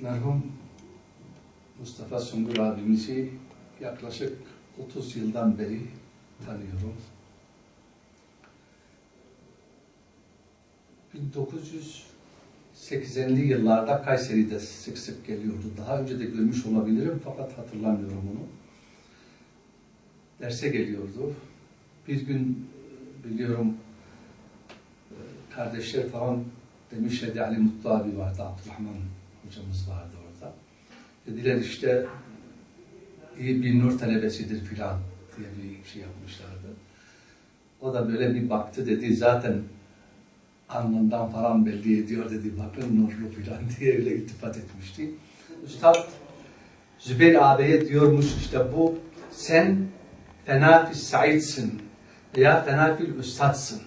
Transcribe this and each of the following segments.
merhum Mustafa Sungur abimizi yaklaşık 30 yıldan beri tanıyorum. 1980'li yıllarda Kayseri'de sık sık geliyordu. Daha önce de görmüş olabilirim fakat hatırlamıyorum onu. Derse geliyordu. Bir gün e, biliyorum e, kardeşler falan demişlerdi Ali Mutlu abi vardı, Abdurrahman hocamız vardı orada. Dediler işte iyi bir nur talebesidir filan diye bir şey yapmışlardı. O da böyle bir baktı dedi zaten alnından falan belli ediyor dedi bakın nurlu filan diye öyle iltifat etmişti. Üstad Zübeyir ağabeye diyormuş işte bu sen fena fil saidsin veya fena üstadsın.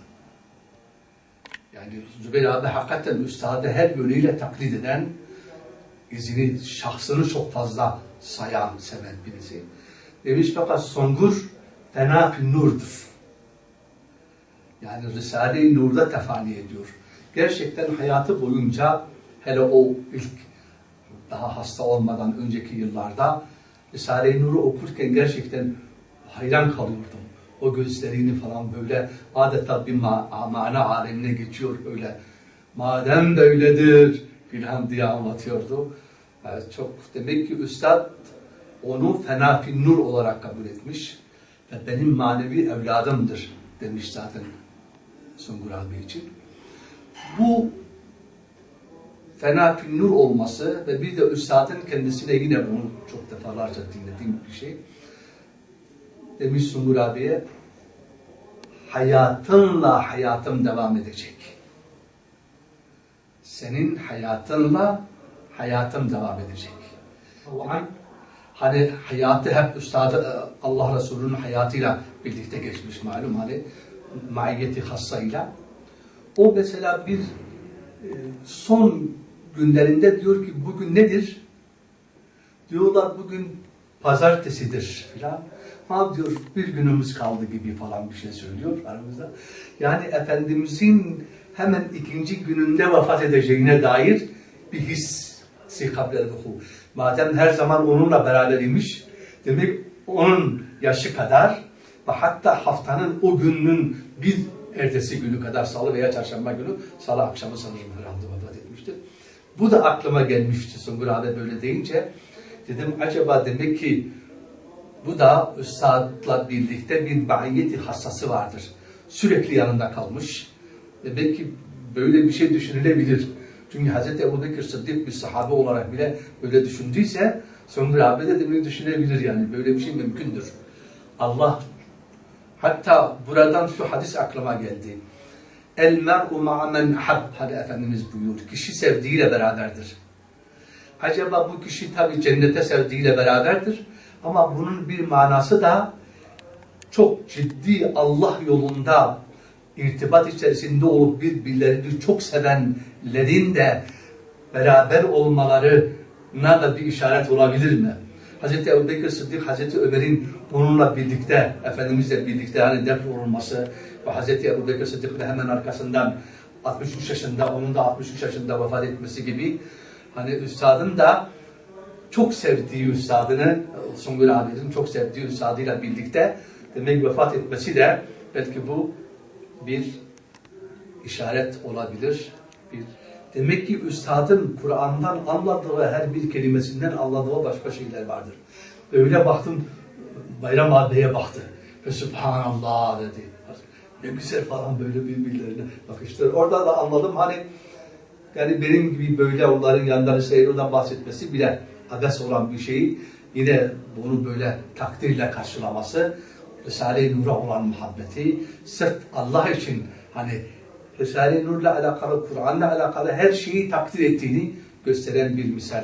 Yani Zübeyir abi hakikaten üstadı her yönüyle taklit eden, izini, şahsını çok fazla sayan, seven birisi. Demiş fakat Songur fena nurdur. Yani Risale-i Nur'da tefani ediyor. Gerçekten hayatı boyunca hele o ilk daha hasta olmadan önceki yıllarda Risale-i Nur'u okurken gerçekten hayran kalıyordum. O gözlerini falan böyle adeta bir ma mana alemine geçiyor böyle. Madem böyledir filan diye anlatıyordu. Yani çok demek ki Üstad onu fena nur olarak kabul etmiş ve benim manevi evladımdır demiş zaten Sungur abi için. Bu fena nur olması ve bir de Üstad'ın kendisine yine bunu çok defalarca dinlediğim bir şey. Demiş Sungur abiye hayatınla hayatım devam edecek. Senin hayatınla hayatım devam edecek. Yani, hani hayatı hep üstadı Allah Resulü'nün hayatıyla birlikte geçmiş malum hani maiyeti hassayla. O mesela bir e, son günlerinde diyor ki bugün nedir? Diyorlar bugün pazartesidir filan. Ha diyor bir günümüz kaldı gibi falan bir şey söylüyor aramızda. Yani Efendimizin hemen ikinci gününde vefat edeceğine dair bir his sikablerduhu. Madem her zaman onunla beraber imiş, demek onun yaşı kadar ve hatta haftanın o gününün bir ertesi günü kadar salı veya çarşamba günü salı akşamı sanırım herhalde vefat etmiştir. Bu da aklıma gelmişti Sungur abi böyle deyince. Dedim acaba demek ki bu da üstadla birlikte bir maiyeti hassası vardır. Sürekli yanında kalmış. Demek ki böyle bir şey düşünülebilir. Çünkü Hz. Ebu Bekir Sıddık bir sahabe olarak bile böyle düşündüyse Sungur abi de demek düşünebilir yani. Böyle bir şey mümkündür. Allah hatta buradan şu hadis aklıma geldi. El mer'u ma'a men hab. Hadi Efendimiz buyuruyor. Kişi sevdiğiyle beraberdir. Acaba bu kişi tabi cennete sevdiğiyle beraberdir. Ama bunun bir manası da çok ciddi Allah yolunda irtibat içerisinde olup birbirlerini çok sevenlerin de beraber olmalarına da bir işaret olabilir mi? Hz. Ebu Bekir Sıddık, Hz. Ömer'in onunla birlikte, Efendimizle birlikte hani def ve Hz. Ebu Bekir Sıddık'ın hemen arkasından 63 yaşında, onun da 63 yaşında vefat etmesi gibi hani üstadın da çok sevdiği üstadını, Songül abinin çok sevdiği üstadıyla birlikte demek vefat etmesi de belki bu bir işaret olabilir. Bir, demek ki üstadın Kur'an'dan anladığı her bir kelimesinden anladığı başka şeyler vardır. Öyle baktım, Bayram abiye baktı ve Subhanallah dedi. Ne güzel falan böyle birbirlerine bakıştır. Orada da anladım hani yani benim gibi böyle onların yanlarını seyirden bahsetmesi bile abes olan bir şeyi yine bunu böyle takdirle karşılaması Risale-i Nur'a olan muhabbeti sırf Allah için hani Risale-i Nur'la alakalı, Kur'an'la alakalı her şeyi takdir ettiğini gösteren bir misal